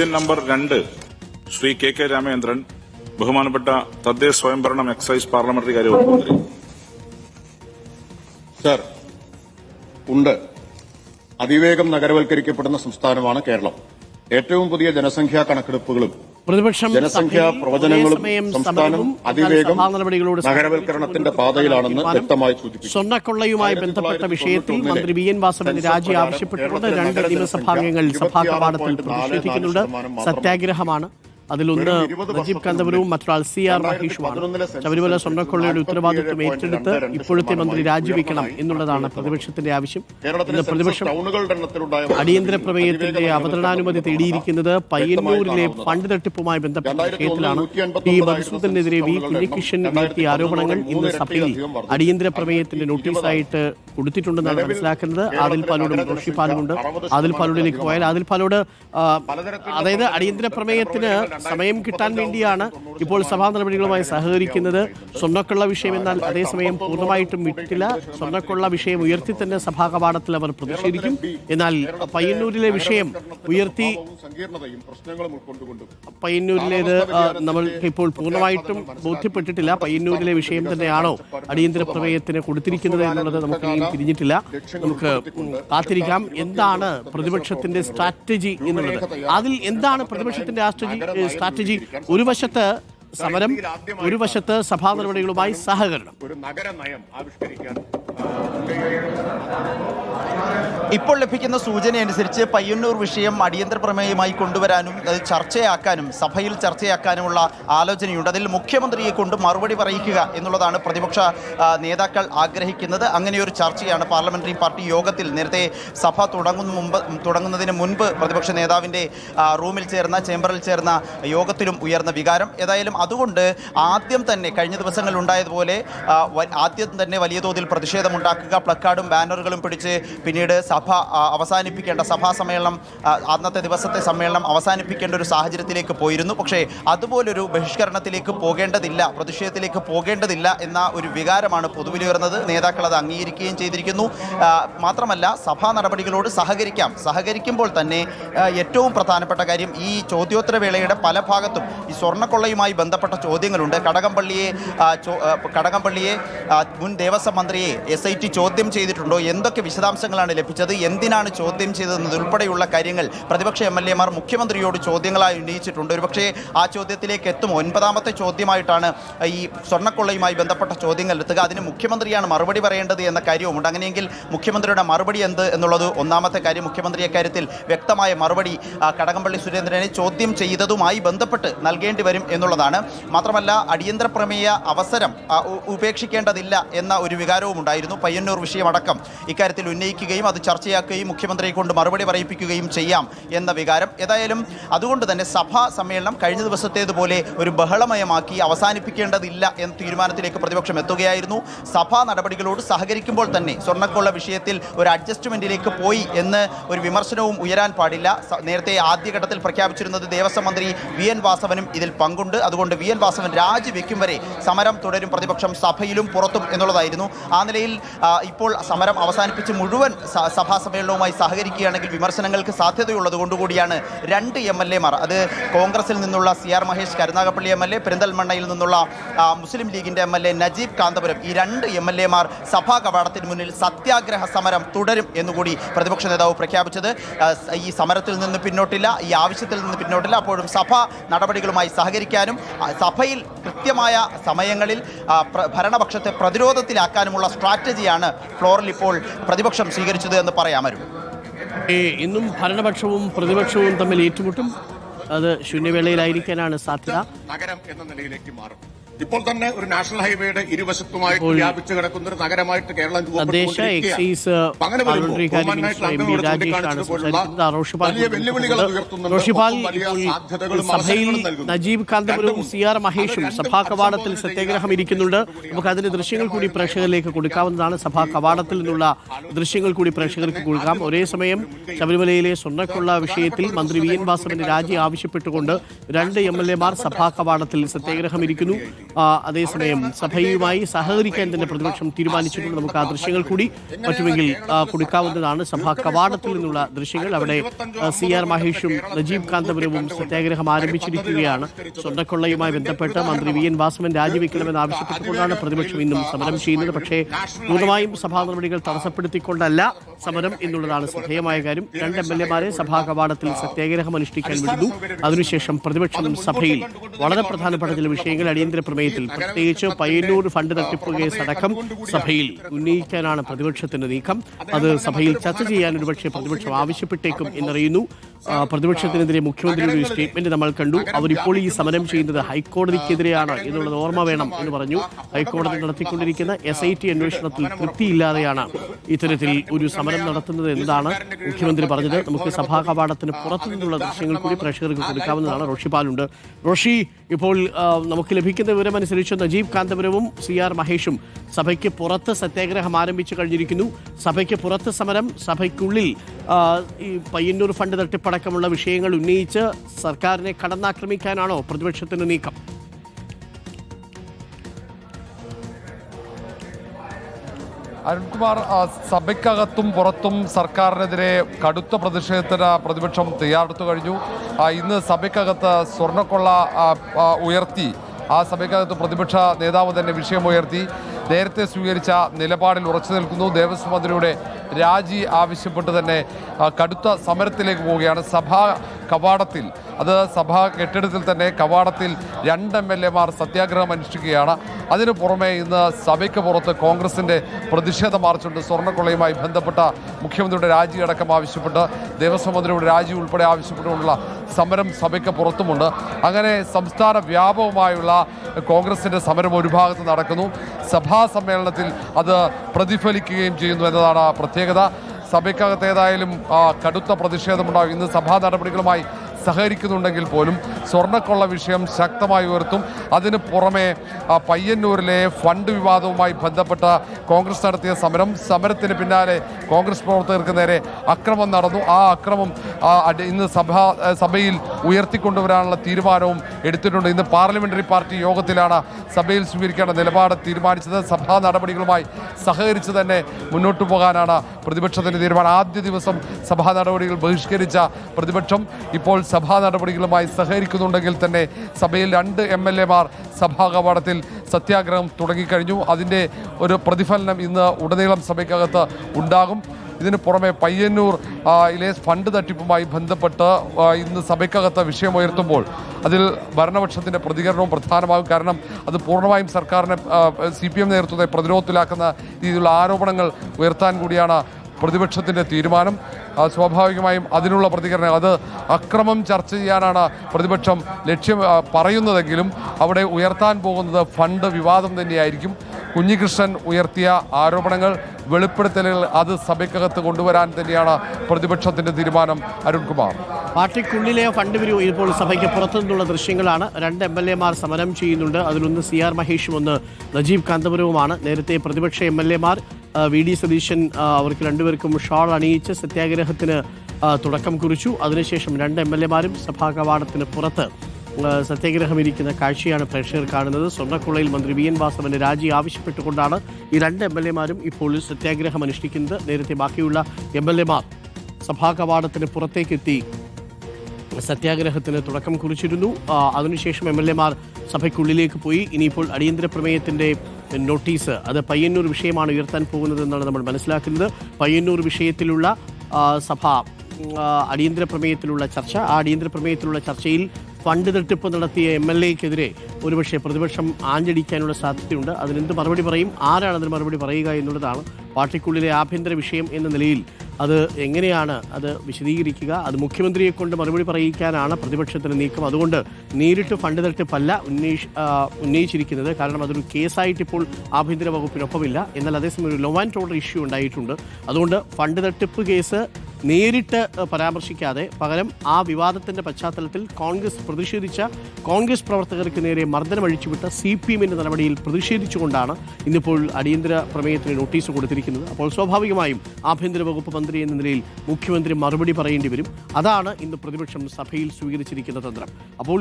ചോദ്യം നമ്പർ രണ്ട് Shri K K Ramachandran ബഹുമാനപ്പെട്ട തദ്ദേശ സ്വയംഭരണം എക്സൈസ് പാർലമെന്ററി കാര്യ വകുപ്പ് സർ ഉണ്ട്. അതിവേഗം നഗരവൽക്കരിക്കപ്പെടുന്ന സംസ്ഥാനമാണ് കേരളം. ഏറ്റവും പുതിയ ജനസംഖ്യാ കണക്കെടുപ്പുകളും പ്രതിപക്ഷം ജനസംഖ്യാ പ്രവചനങ്ങളും സംസ്ഥാനവും സംസ്ഥാനം അതിവേഗം നടപടികളോട് നഗരവൽക്കരണത്തിന്റെ പാതയിലാണെന്ന് വ്യക്തമായി സൂചിപ്പിച്ചു സ്വർണക്കൊള്ളയുമായി ബന്ധപ്പെട്ട വിഷയത്തിൽ മന്ത്രി വി. എൻ. വാസവന്റെ രാജി ആവശ്യപ്പെട്ടുകൊണ്ട് രണ്ട് നിയമസഭാംഗങ്ങൾ സഭാ കവാടത്തിൽ പ്രതിഷേധിക്കുന്നുണ്ട്. സത്യാഗ്രഹമാണ്. അതിലൊന്ന് നജീബ് കാന്തപുരവും മറ്റൊരാൾ സി ആർ മഹേഷുമാണ്. ശബരിമല സ്വർണക്കൊള്ളയുടെ ഉത്തരവാദിത്വം ഏറ്റെടുത്ത് ഇപ്പോഴത്തെ മന്ത്രി രാജിവെക്കണം എന്നുള്ളതാണ് പ്രതിപക്ഷത്തിന്റെ ആവശ്യം. ഇന്ന് പ്രതിപക്ഷം അടിയന്തര പ്രമേയത്തിന്റെ അവതരണാനുമതി തേടിയിരിക്കുന്നത് പയ്യന്നൂരിലെ ഫണ്ട് തട്ടിപ്പുമായി ബന്ധപ്പെട്ട വിഷയത്തിലാണ് പി മധുസൂദനെതിരെ വി കുഞ്ഞിക്കിഷൻ നടത്തിയ ആരോപണങ്ങൾ ഇന്ന് സഭയിൽ അടിയന്തര പ്രമേയത്തിന്റെ നോട്ടീസായിട്ട് കൊടുത്തിട്ടുണ്ടെന്നാണ് മനസ്സിലാക്കുന്നത്. ആദിൽ പാലോടും റോഷി ആദിൽ പാലോടിലേക്ക് പോയാൽ ആദിൽ പാലോട് അതായത് അടിയന്തര പ്രമേയത്തിന് സമയം കിട്ടാൻ വേണ്ടിയാണ് ഇപ്പോൾ സഭാ നടപടികളുമായി സഹകരിക്കുന്നത്. സ്വർണക്കൊള്ള വിഷയം എന്നാൽ അതേസമയം പൂർണമായിട്ടും വിട്ടില്ല. സ്വർണക്കൊള്ള വിഷയം ഉയർത്തി തന്നെ സഭാ കവാടത്തിൽ അവർ പ്രതിഷേധിക്കും. എന്നാൽ പയ്യന്നൂരിലെ വിഷയം ഉയർത്തി പയ്യന്നൂരിലേത് നമ്മൾ ഇപ്പോൾ പൂർണമായിട്ടും ബോധ്യപ്പെട്ടിട്ടില്ല. പയ്യന്നൂരിലെ വിഷയം തന്നെയാണോ അടിയന്തര പ്രമേയത്തിന് കൊടുത്തിരിക്കുന്നത് എന്നുള്ളത് നമുക്ക് തിരിഞ്ഞിട്ടില്ല. നമുക്ക് കാത്തിരിക്കാം. എന്താണ് പ്രതിപക്ഷത്തിന്റെ സ്ട്രാറ്റജി എന്നുള്ളത്. അതിൽ എന്താണ് പ്രതിപക്ഷത്തിന്റെ ആ സ്ട്രാറ്റജി? സ്ട്രാറ്റജി ഒരു വശത്ത് സമരം ഒരു വശത്ത് സഭാ നടപടികളുമായി സഹകരണം. ഒരു നഗര നയം ആവിഷ്കരിക്കാൻ ഇപ്പോൾ ലഭിക്കുന്ന സൂചന അനുസരിച്ച് പയ്യന്നൂർ വിഷയം അടിയന്തര പ്രമേയമായി കൊണ്ടുവരാനും അത് ചർച്ചയാക്കാനും സഭയിൽ ചർച്ചയാക്കാനുമുള്ള ആലോചനയുണ്ട്. അതിൽ മുഖ്യമന്ത്രിയെ കൊണ്ട് മറുപടി പറയിക്കുക എന്നുള്ളതാണ് പ്രതിപക്ഷ നേതാക്കൾ ആഗ്രഹിക്കുന്നത്. അങ്ങനെയൊരു ഒരു ചർച്ചയാണ് പാർലമെന്ററി പാർട്ടി യോഗത്തിൽ നേരത്തെ സഭ തുടങ്ങുന്ന മുമ്പ് തുടങ്ങുന്നതിന് മുൻപ് പ്രതിപക്ഷ നേതാവിന്റെ റൂമിൽ ചേർന്ന ചേംബറിൽ ചേർന്ന യോഗത്തിലും ഉയർന്ന വികാരം. ഏതായാലും അതുകൊണ്ട് ആദ്യം തന്നെ കഴിഞ്ഞ ദിവസങ്ങളിൽ ഉണ്ടായതുപോലെ ആദ്യം തന്നെ വലിയ തോതിൽ പ്രതിഷേധമുണ്ടാക്കുക പ്ലക്കാർഡും ബാനറുകളും പിടിച്ച് പിന്നീട് സഭ അവസാനിപ്പിക്കേണ്ട സഭാ സമ്മേളനം അന്നത്തെ ദിവസത്തെ സമ്മേളനം അവസാനിപ്പിക്കേണ്ട ഒരു സാഹചര്യത്തിലേക്ക് പോയിരുന്നു. പക്ഷേ അതുപോലൊരു ബഹിഷ്കരണത്തിലേക്ക് പോകേണ്ടതില്ല പ്രതിഷേധത്തിലേക്ക് പോകേണ്ടതില്ല എന്ന ഒരു വികാരമാണ് പൊതുവിലുയർന്നത് നേതാക്കൾ അത് അംഗീകരിക്കുകയും ചെയ്തിരിക്കുന്നു. മാത്രമല്ല സഭാ നടപടികളോട് സഹകരിക്കാം. സഹകരിക്കുമ്പോൾ തന്നെ ഏറ്റവും പ്രധാനപ്പെട്ട കാര്യം ഈ ചോദ്യോത്തരവേളയുടെ പല ഭാഗത്തും ഈ സ്വർണക്കൊള്ളയുമായി ബന്ധപ്പെട്ട ചോദ്യങ്ങളുണ്ട്. കടകംപള്ളിയെ കടകംപള്ളിയെ മുൻ ദേവസ്വം മന്ത്രിയെ എസ് ഐ ടി ചോദ്യം ചെയ്തിട്ടുണ്ടോ? എന്തൊക്കെ വിശദാംശങ്ങളാണ് ലഭിച്ചത്? എന്തിനാണ് ചോദ്യം ചെയ്തതെന്നതുൾപ്പെടെയുള്ള കാര്യങ്ങൾ പ്രതിപക്ഷ എം എൽ എമാർ മുഖ്യമന്ത്രിയോട് ചോദ്യങ്ങളായി ഉന്നയിച്ചിട്ടുണ്ട്. ഒരുപക്ഷേ ആ ചോദ്യത്തിലേക്ക് എത്തും. ഒൻപതാമത്തെ ചോദ്യമായിട്ടാണ് ഈ സ്വർണക്കൊള്ളയുമായി ബന്ധപ്പെട്ട ചോദ്യങ്ങൾ എത്തുക. അതിന് മുഖ്യമന്ത്രിയാണ് മറുപടി പറയേണ്ടത് എന്ന കാര്യവുമുണ്ട്. അങ്ങനെയെങ്കിൽ മുഖ്യമന്ത്രിയുടെ മറുപടി എന്ത് എന്നുള്ളത് ഒന്നാമത്തെ കാര്യം മുഖ്യമന്ത്രി അക്കാര്യത്തിൽ വ്യക്തമായ മറുപടി കടകംപള്ളി സുരേന്ദ്രനെ ചോദ്യം ചെയ്തതുമായി ബന്ധപ്പെട്ട് നൽകേണ്ടി വരും എന്നുള്ളതാണ്. മാത്രമല്ല അടിയന്തര പ്രമേയ അവസരം ഉപേക്ഷിക്കേണ്ടതില്ല എന്ന ഒരു വികാരവും ഉണ്ടായിരുന്നു. പയ്യന്നൂർ വിഷയമടക്കം ഇക്കാര്യത്തിൽ ഉന്നയിക്കുകയും അത് ചർച്ചയാക്കുകയും മുഖ്യമന്ത്രിയെ കൊണ്ട് മറുപടി പറയിപ്പിക്കുകയും ചെയ്യാം എന്ന വികാരം. ഏതായാലും അതുകൊണ്ട് തന്നെ സഭാ സമ്മേളനം കഴിഞ്ഞ ദിവസത്തേതുപോലെ ഒരു ബഹളമയമാക്കി അവസാനിപ്പിക്കേണ്ടതില്ല എന്ന തീരുമാനത്തിലേക്ക് പ്രതിപക്ഷം എത്തുകയായിരുന്നു. സഭാ നടപടികളോട് സഹകരിക്കുമ്പോൾ തന്നെ സ്വർണക്കൊള്ള വിഷയത്തിൽ ഒരു അഡ്ജസ്റ്റ്മെന്റിലേക്ക് പോയി എന്ന് ഒരു വിമർശനവും ഉയരാൻ പാടില്ല. നേരത്തെ ആദ്യഘട്ടത്തിൽ പ്രഖ്യാപിച്ചിരുന്നത് ദേവസ്വം മന്ത്രി വി എൻ വാസവനും ഇതിൽ പങ്കുണ്ട്. അതുകൊണ്ട് വി എൻ വാസവൻ രാജിവെക്കും വരെ സമരം തുടരും. പ്രതിപക്ഷം സഭയിലും പുറത്തും എന്നുള്ളതായിരുന്നു. ആ നിലയിൽ ഇപ്പോൾ സമരം അവസാനിപ്പിച്ച് മുഴുവൻ സഭാ സമ്മേളനവുമായി സഹകരിക്കുകയാണെങ്കിൽ വിമർശനങ്ങൾക്ക് സാധ്യതയുള്ളത് കൊണ്ടുകൂടിയാണ് രണ്ട് എം എൽ എമാർ അത് കോൺഗ്രസിൽ നിന്നുള്ള C R Mahesh Karunagappally M L A പെരിന്തൽമണ്ണയിൽ നിന്നുള്ള മുസ്ലിം ലീഗിന്റെ M L A Najeeb Kanthapuram. ഈ രണ്ട് എം എൽ എമാർ സഭാ കവാടത്തിന് മുന്നിൽ സത്യാഗ്രഹ സമരം തുടരും എന്നുകൂടി പ്രതിപക്ഷ നേതാവ് പ്രഖ്യാപിച്ചത്. ഈ സമരത്തിൽ നിന്ന് പിന്നോട്ടില്ല ഈ ആവശ്യത്തിൽ നിന്ന് പിന്നോട്ടില്ല. അപ്പോഴും സഭ നടപടികളുമായി സഹകരിക്കാനും ആ, സഭയിൽ കൃത്യമായ സമയങ്ങളിൽ ഭരണപക്ഷത്തെ പ്രതിരോധത്തിലാക്കാനുമുള്ള സ്ട്രാറ്റജിയാണ് ഫ്ലോറിൽ ഇപ്പോൾ പ്രതിപക്ഷം സ്വീകരിച്ചത് എന്ന് പറയാമരും ഇന്നും ഭരണപക്ഷവും പ്രതിപക്ഷവും തമ്മിൽ ഏറ്റുമുട്ടും. അത് ശൂന്യവേളയിലായിരിക്കാനാണ് സാധ്യത. നഗരം എന്ന നിലയിലേക്ക് മാറും. ഇപ്പോൾ തന്നെ ഒരു നാഷണൽ ഹൈവേയുടെ ഇരുവശത്തുമായി വ്യാപിച്ചു കിടക്കുന്ന ഒരു നഗരമായിട്ട് കേരളം. നജീബ് കാന്തപുരവും രണ്ടും സി ആർ മഹേഷും സഭാ കവാടത്തിൽ സത്യാഗ്രഹം ഇരിക്കുന്നുണ്ട്. നമുക്ക് അതിന്റെ ദൃശ്യങ്ങൾ കൂടി പ്രേക്ഷകരിലേക്ക് കൊടുക്കാവുന്നതാണ്. സഭാ കവാടത്തിൽ നിന്നുള്ള ദൃശ്യങ്ങൾ കൂടി പ്രേക്ഷകർക്ക് കൊടുക്കാം. ഒരേ സമയം ശബരിമലയിലെ സ്വർണക്കുള്ള വിഷയത്തിൽ മന്ത്രി വി എൻ വാസവന്റെ രാജി ആവശ്യപ്പെട്ടുകൊണ്ട് രണ്ട് എം എൽ എമാർ സഭാ കവാടത്തിൽ സത്യാഗ്രഹം ഇരിക്കുന്നു. അതേസമയം സഭയുമായി സഹകരിക്കാൻ തന്നെ പ്രതിപക്ഷം തീരുമാനിച്ചിട്ടുണ്ട്. നമുക്ക് ആ ദൃശ്യങ്ങൾ കൂടി പറ്റുമെങ്കിൽ കൊടുക്കാവുന്നതാണ്. സഭാ കവാടത്തിൽ നിന്നുള്ള ദൃശ്യങ്ങൾ. അവിടെ സി ആർ മഹേഷും നജീബ് കാന്തപുരവും സത്യാഗ്രഹം ആരംഭിച്ചിരിക്കുകയാണ്. സ്വർണക്കൊള്ളയുമായി ബന്ധപ്പെട്ട് മന്ത്രി വി എൻ വാസവൻ രാജിവെക്കണമെന്ന് ആവശ്യപ്പെട്ടുകൊണ്ടാണ് പ്രതിപക്ഷം ഇന്നും സമരം ചെയ്യുന്നത്. പക്ഷേ പൂർണമായും സഭാ നടപടികൾ തടസ്സപ്പെടുത്തിക്കൊണ്ടല്ല. സമരം എന്നുള്ളതാണ് ശ്രദ്ധേയമായ കാര്യം. രണ്ട് എം എൽ എമാരെ സഭാ കവാടത്തിൽ സത്യാഗ്രഹം അനുഷ്ഠിക്കാൻ വിടുന്നു. അതിനുശേഷം പ്രതിപക്ഷം സഭയിൽ വളരെ പ്രധാനപ്പെട്ട ചില വിഷയങ്ങൾ അടിയന്തര പ്രമേയത്തിൽ പ്രത്യേകിച്ച് പയ്യന്നൂർ ഫണ്ട് തട്ടിപ്പ് കേസ് അടക്കം സഭയിൽ ഉന്നയിക്കാനാണ് പ്രതിപക്ഷത്തിന്റെ നീക്കം. അത് സഭയിൽ ചർച്ച ചെയ്യാൻ ഒരുപക്ഷെ പ്രതിപക്ഷം ആവശ്യപ്പെട്ടേക്കും എന്നറിയുന്നു. പ്രതിപക്ഷത്തിനെതിരെ മുഖ്യമന്ത്രിയുടെ ഒരു സ്റ്റേറ്റ്മെന്റ് നമ്മൾ കണ്ടു അവരിപ്പോൾ ഈ സമരം ചെയ്യുന്നത് ഹൈക്കോടതിക്കെതിരെയാണ് എന്നുള്ളത് ഓർമ്മ വേണം എന്ന് പറഞ്ഞു ഹൈക്കോടതി നടത്തിക്കൊണ്ടിരിക്കുന്ന എസ് ഐ ടി അന്വേഷണത്തിൽ തൃപ്തിയില്ലാതെയാണ് ഇത്തരത്തിൽ ഒരു സമരം നടത്തുന്നത് എന്നതാണ് മുഖ്യമന്ത്രി പറഞ്ഞത് നമുക്ക് സഭാ കവാടത്തിന് പുറത്തു നിന്നുള്ള ദൃശ്യങ്ങൾ കൂടി പ്രേക്ഷകർക്ക് കൊടുക്കാവുന്നതാണ് റോഷി പാലുണ്ട് റോഷി ഇപ്പോൾ നമുക്ക് ലഭിക്കുന്ന വിവരമനുസരിച്ച് നജീബ് കാന്തപുരവും സി ആർ മഹേഷും സഭയ്ക്ക് പുറത്ത് സത്യാഗ്രഹം ആരംഭിച്ചു കഴിഞ്ഞിരിക്കുന്നു സഭയ്ക്ക് പുറത്ത് സമരം സഭയ്ക്കുള്ളിൽ ഈ പയ്യന്നൂർ ഫണ്ട് തട്ടിപ്പടക്കമുള്ള വിഷയങ്ങൾ ഉന്നയിച്ച് സർക്കാരിനെ കടന്നാക്രമിക്കാനാണോ പ്രതിപക്ഷത്തിന്റെ നീക്കം? അരുൺകുമാർ സഭയ്ക്കകത്തും പുറത്തും സർക്കാരിനെതിരെ കടുത്ത പ്രതിഷേധത്തിന് പ്രതിപക്ഷം തയ്യാറെടുത്തു കഴിഞ്ഞു. ഇന്ന് സഭയ്ക്കകത്ത് സ്വർണക്കൊള്ള ഉയർത്തി. ആ സഭയ്ക്കകത്ത് പ്രതിപക്ഷ നേതാവ് തന്നെ വിഷയമുയർത്തി നേരത്തെ സ്വീകരിച്ച നിലപാടിൽ ഉറച്ചു നിൽക്കുന്നു. ദേവസ്വം മന്ത്രിയുടെ രാജി ആവശ്യപ്പെട്ട് തന്നെ കടുത്ത സമരത്തിലേക്ക് പോവുകയാണ്. സഭാ കവാടത്തിൽ അത് സഭാ കെട്ടിടത്തിൽ തന്നെ കവാടത്തിൽ രണ്ട് എം എൽ എമാർ സത്യാഗ്രഹം അനുഷ്ഠിക്കുകയാണ്. അതിനു പുറമെ ഇന്ന് സഭയ്ക്ക് പുറത്ത് കോൺഗ്രസിന്റെ പ്രതിഷേധ മാർച്ചുണ്ട്. സ്വർണക്കൊള്ളയുമായി ബന്ധപ്പെട്ട മുഖ്യമന്ത്രിയുടെ രാജി അടക്കം ആവശ്യപ്പെട്ട് ദേവസ്വം മന്ത്രിയുടെ രാജി ഉൾപ്പെടെ ആവശ്യപ്പെട്ടുകൊണ്ടുള്ള സമരം സഭയ്ക്ക് പുറത്തുമുണ്ട്. അങ്ങനെ സംസ്ഥാന വ്യാപകമായുള്ള കോൺഗ്രസിന്റെ സമരം ഒരു ഭാഗത്ത് നടക്കുന്നു. സഭാ സമ്മേളനത്തിൽ അത് പ്രതിഫലിക്കുകയും ചെയ്യുന്നു എന്നതാണ് പ്രത്യേകത. സഭയ്ക്കകത്ത് ഏതായാലും കടുത്ത പ്രതിഷേധമുണ്ടാകും. ഇന്ന് സഭാ നടപടികളുമായി സഹകരിക്കുന്നുണ്ടെങ്കിൽ പോലും സ്വർണക്കൊള്ള വിഷയം ശക്തമായി ഉയർത്തും. അതിന് പുറമെ പയ്യന്നൂരിലെ ഫണ്ട് വിവാദവുമായി ബന്ധപ്പെട്ട കോൺഗ്രസ് നടത്തിയ സമരം സമരത്തിന് പിന്നാലെ കോൺഗ്രസ് പ്രവർത്തകർക്ക് നേരെ അക്രമം നടന്നു. ആ അക്രമം ഇന്ന് സഭ സഭയിൽ ഉയർത്തിക്കൊണ്ടുവരാനുള്ള തീരുമാനവും എടുത്തിട്ടുണ്ട്. ഇന്ന് പാർലമെന്ററി പാർട്ടി യോഗത്തിലാണ് സഭയിൽ സ്വീകരിക്കേണ്ട നിലപാട് തീരുമാനിച്ചത്. സഭാ നടപടികളുമായി സഹകരിച്ച് തന്നെ മുന്നോട്ട് പോകാനാണ് പ്രതിപക്ഷത്തിന്റെ തീരുമാനം. ആദ്യ ദിവസം സഭാ നടപടികൾ ബഹിഷ്കരിച്ച പ്രതിപക്ഷം. ഇപ്പോൾ സഭാ നടപടികളുമായി സഹകരിക്കുന്നുണ്ടെങ്കിൽ തന്നെ സഭയിൽ രണ്ട് എം എൽ എമാർ സഭാ കവാടത്തിൽ സത്യാഗ്രഹം തുടങ്ങിക്കഴിഞ്ഞു. അതിന്റെ ഒരു പ്രതിഫലനം ഇന്ന് ഉടനീളം സഭയ്ക്കകത്ത് ഉണ്ടാകും. ഇതിന് പുറമെ പയ്യന്നൂർ ഇലേസ് ഇലെ ഫണ്ട് തട്ടിപ്പുമായി ബന്ധപ്പെട്ട് ഇന്ന് സഭയ്ക്കകത്ത് വിഷയമുയർത്തുമ്പോൾ അതിൽ ഭരണപക്ഷത്തിന്റെ പ്രതികരണവും പ്രധാനമാകും. കാരണം അത് പൂർണമായും സർക്കാരിനെ സി പി എം നേതൃത്വത്തെ പ്രതിരോധത്തിലാക്കുന്ന രീതിയിലുള്ള ആരോപണങ്ങൾ ഉയർത്താൻ കൂടിയാണ് പ്രതിപക്ഷത്തിന്റെ തീരുമാനം. സ്വാഭാവികമായും അതിനുള്ള പ്രതികരണം. അത് അക്രമം ചർച്ച ചെയ്യാനാണ് പ്രതിപക്ഷം ലക്ഷ്യം പറയുന്നതെങ്കിലും അവിടെ ഉയർത്താൻ പോകുന്നത് ഫണ്ട് വിവാദം തന്നെയായിരിക്കും. കുഞ്ഞികൃഷ്ണൻ ഉയർത്തിയ ആരോപണങ്ങൾ വെളിപ്പെടുത്തലുകൾ അത് സഭയ്ക്കകത്ത് കൊണ്ടുവരാൻ തന്നെയാണ് പ്രതിപക്ഷത്തിന്റെ തീരുമാനം. അരുൺകുമാർ. പാർട്ടിക്കുള്ളിലെ ഫണ്ട് പിരിവ് ഇപ്പോൾ സഭയ്ക്ക് പുറത്തു നിന്നുള്ള ദൃശ്യങ്ങളാണ്. രണ്ട് എം എൽ എമാർ സമരം ചെയ്യുന്നുണ്ട്. അതിലൊന്ന് സി ആർ മഹേഷും ഒന്ന് നജീബ് കാന്തപുരവുമാണ്. നേരത്തെ പ്രതിപക്ഷ എം എൽ എമാർ വി ഡി സതീശൻ അവർക്ക് രണ്ടുപേർക്കും ഷാൾ അണിയിച്ച് സത്യാഗ്രഹത്തിന് തുടക്കം കുറിച്ചു. അതിനുശേഷം രണ്ട് എം എൽ എമാരും സഭാ കവാടത്തിന് പുറത്ത് സത്യാഗ്രഹം ഇരിക്കുന്ന കാഴ്ചയാണ് പ്രേക്ഷകർ കാണുന്നത്. സ്വർണക്കുളയിൽ മന്ത്രി വി എൻ വാസവന്റെ രാജി ആവശ്യപ്പെട്ടുകൊണ്ടാണ് ഈ രണ്ട് എം എൽ എമാരും ഇപ്പോൾ സത്യാഗ്രഹം അനുഷ്ഠിക്കുന്നത്. നേരത്തെ ബാക്കിയുള്ള എം എൽ എമാർ സഭാ കവാടത്തിന് പുറത്തേക്കെത്തി സത്യാഗ്രഹത്തിന് തുടക്കം കുറിച്ചിരുന്നു. അതിനുശേഷം എം എൽ എമാർ സഭയ്ക്കുള്ളിലേക്ക് പോയി. ഇനിയിപ്പോൾ അടിയന്തര പ്രമേയത്തിന്റെ നോട്ടീസ്. അത് പയ്യന്നൂർ വിഷയമാണ് ഉയർത്താൻ പോകുന്നത് എന്നാണ് നമ്മൾ മനസ്സിലാക്കുന്നത്. പയ്യന്നൂർ വിഷയത്തിലുള്ള സഭ അടിയന്തര പ്രമേയത്തിലുള്ള ചർച്ച. ആ അടിയന്തര പ്രമേയത്തിലുള്ള ചർച്ചയിൽ ഫണ്ട് തട്ടിപ്പ് നടത്തിയ എം എൽ എക്കെതിരെ ഒരുപക്ഷെ പ്രതിപക്ഷം ആഞ്ഞടിക്കാനുള്ള സാധ്യതയുണ്ട്. അതിനെന്ത് മറുപടി പറയും? ആരാണ് അതിന് മറുപടി പറയുക എന്നുള്ളതാണ് പാർട്ടിക്കുള്ളിലെ ആഭ്യന്തര വിഷയം എന്ന നിലയിൽ അത് എങ്ങനെയാണ് അത് വിശദീകരിക്കുക? അത് മുഖ്യമന്ത്രിയെ കൊണ്ട് മറുപടി പറയിക്കാനാണ് പ്രതിപക്ഷത്തിന് നീക്കം. അതുകൊണ്ട് നേരിട്ട് ഫണ്ട് തട്ടിപ്പല്ല ഉന്നയിഷ് ആ, ഉന്നയിച്ചിരിക്കുന്നത്. കാരണം അതൊരു കേസായിട്ട് ഇപ്പോൾ ആഭ്യന്തര വകുപ്പിനൊപ്പമില്ല. എന്നാൽ അതേസമയം ഒരു ലോ ആൻഡ് ഓർഡർ ഇഷ്യൂ ഉണ്ടായിട്ടുണ്ട്. അതുകൊണ്ട് ഫണ്ട് തട്ടിപ്പ് കേസ് നേരിട്ട് പരാമർശിക്കാതെ പകരം ആ വിവാദത്തിന്റെ പശ്ചാത്തലത്തിൽ കോൺഗ്രസ് പ്രതിഷേധിച്ച കോൺഗ്രസ് പ്രവർത്തകർക്ക് നേരെ മർദ്ദനം അഴിച്ചുവിട്ട സി പി എമ്മിന്റെ നടപടിയിൽ പ്രതിഷേധിച്ചുകൊണ്ടാണ് ഇന്നിപ്പോൾ അടിയന്തര പ്രമേയത്തിന് നോട്ടീസ് കൊടുത്തിരിക്കുന്നത്. അപ്പോൾ സ്വാഭാവികമായും ആഭ്യന്തര വകുപ്പ് മന്ത്രി എന്ന നിലയിൽ മുഖ്യമന്ത്രി മറുപടി പറയേണ്ടി വരും. അതാണ് ഇന്ന് പ്രതിപക്ഷം സഭയിൽ സ്വീകരിച്ചിരിക്കുന്ന തന്ത്രം. അപ്പോൾ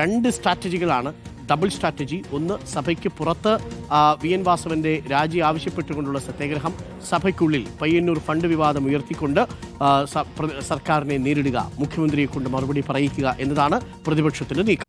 രണ്ട് സ്ട്രാറ്റജികളാണ് ഡബിൾ സ്ട്രാറ്റജി ഒന്ന് സഭയ്ക്ക് പുറത്ത് വി എൻ വാസവന്റെ രാജി ആവശ്യപ്പെട്ടുകൊണ്ടുള്ള സത്യാഗ്രഹം സഭയ്ക്കുള്ളിൽ പയ്യന്നൂർ ഫണ്ട് വിവാദം ഉയർത്തിക്കൊണ്ട് സർക്കാരിനെ നേരിടുക മുഖ്യമന്ത്രിയെ കൊണ്ട് മറുപടി പറയിക്കുക എന്നതാണ് പ്രതിപക്ഷത്തിന്റെ നീക്കം.